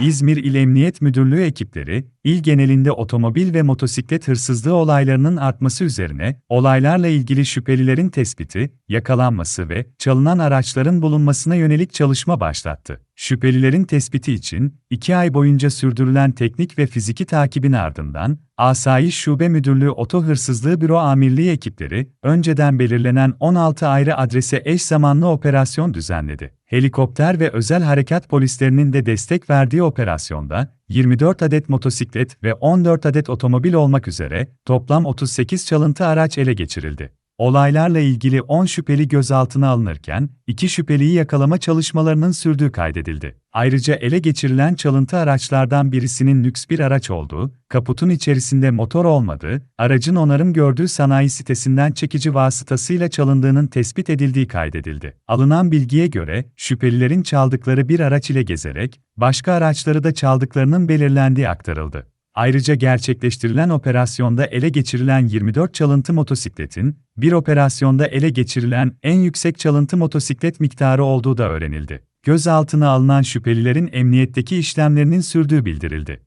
İzmir İl Emniyet Müdürlüğü ekipleri, il genelinde otomobil ve motosiklet hırsızlığı olaylarının artması üzerine, olaylarla ilgili şüphelilerin tespiti, yakalanması ve çalınan araçların bulunmasına yönelik çalışma başlattı. Şüphelilerin tespiti için, iki ay boyunca sürdürülen teknik ve fiziki takibin ardından, Asayiş Şube Müdürlüğü Oto Hırsızlığı Büro Amirliği ekipleri, önceden belirlenen 16 ayrı adrese eş zamanlı operasyon düzenledi. Helikopter ve özel harekat polislerinin de destek verdiği operasyonda, 24 adet motosiklet ve 14 adet otomobil olmak üzere toplam 38 çalıntı araç ele geçirildi. Olaylarla ilgili 10 şüpheli gözaltına alınırken, 2 şüpheliyi yakalama çalışmalarının sürdüğü kaydedildi. Ayrıca ele geçirilen çalıntı araçlardan birisinin lüks bir araç olduğu, kaputun içerisinde motor olmadığı, aracın onarım gördüğü sanayi sitesinden çekici vasıtasıyla çalındığının tespit edildiği kaydedildi. Alınan bilgiye göre, şüphelilerin çaldıkları bir araç ile gezerek, başka araçları da çaldıklarının belirlendiği aktarıldı. Ayrıca gerçekleştirilen operasyonda ele geçirilen 24 çalıntı motosikletin, bir operasyonda ele geçirilen en yüksek çalıntı motosiklet miktarı olduğu da öğrenildi. Gözaltına alınan şüphelilerin emniyetteki işlemlerinin sürdüğü bildirildi.